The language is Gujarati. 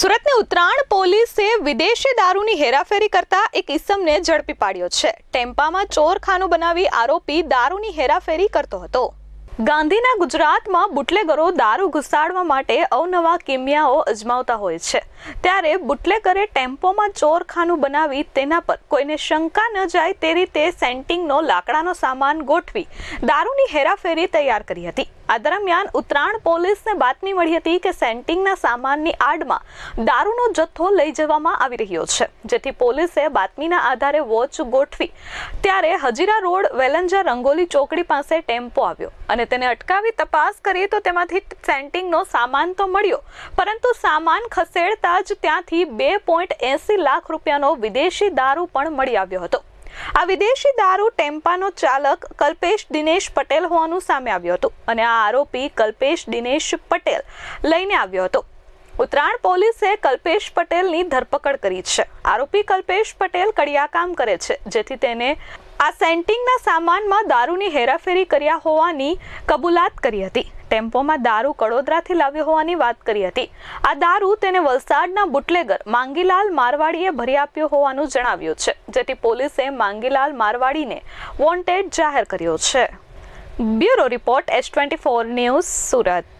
સુરતની ઉત્તરાયણ પોલીસે વિદેશી દારૂની હેરાફેરી કરતા એક ઇસમને ઝડપી પાડ્યો છે. ટેમ્પામાં ચોરખાનું બનાવી આરોપી દારૂની હેરાફેરી કરતો હતો. ગાંધીના ગુજરાતમાં બુટલેગરો દારૂ ઘુસાડવા માટે અવનવા કિમિયાઓ અજમાવતા હોય છે. ત્યારે બુટલેગરે ટેમ્પોમાં ચોરખાનું બનાવી તેના પર કોઈને શંકા ન જાય તે રીતે સેન્ટિંગનો લાકડાનો સામાન ગોઠવી દારૂની હેરાફેરી તૈયાર કરી હતી. આ દરમિયાન ઉત્તરાયણ પોલીસને બાતમી મળી હતી કે સેન્ટિંગના સામાનની આડમાં દારૂનો જથ્થો લઈ જવામાં આવી રહ્યો છે. જેથી પોલીસે બાતમીના આધારે વોચ ગોઠવી ત્યારે હજીરા રોડ વેલંજા રંગોલી ચોકડી પાસે ટેમ્પો આવ્યો અને તેને અટકાવી તપાસ કરી તો તેમાંથી સેન્ટિંગનો સામાન તો મળ્યો, પરંતુ સામાન ખસેડતા જ ત્યાંથી બે પોઈન્ટ એસી લાખ રૂપિયાનો વિદેશી દારૂ પણ મળી આવ્યો હતો. આ વિદેશી દારૂ ટેમ્પાનો ચાલક કલ્પેશ દિનેશ પટેલ હોવાનું સામે આવ્યું હતું અને આ આરોપી કલ્પેશ દિનેશ પટેલ લઈને આવ્યો હતો. ઉત્તરાયણ પોલીસે કલ્પેશ પટેલની ધરપકડ કરી છે. આરોપી કલ્પેશ પટેલ કડિયાકામ કરે છે, જેથી તેને આ સેન્ટિંગના સામાનમાં દારૂની હેરાફેરી કર્યા હોવાની કબૂલાત કરી હતી. ટેમ્પોમાં દારૂ કડોદરાથી લાવ્યો હોવાની વાત કરી હતી. આ દારૂ તેને વલસાડના બુટલેગર માંગીલાલ મારવાડીએ ભરી આપ્યો હોવાનું જણાવ્યું છે, જેથી પોલીસે માંગીલાલ મારવાડીને વોન્ટેડ જાહેર કર્યો છે. Bureau report S twenty four news Surat.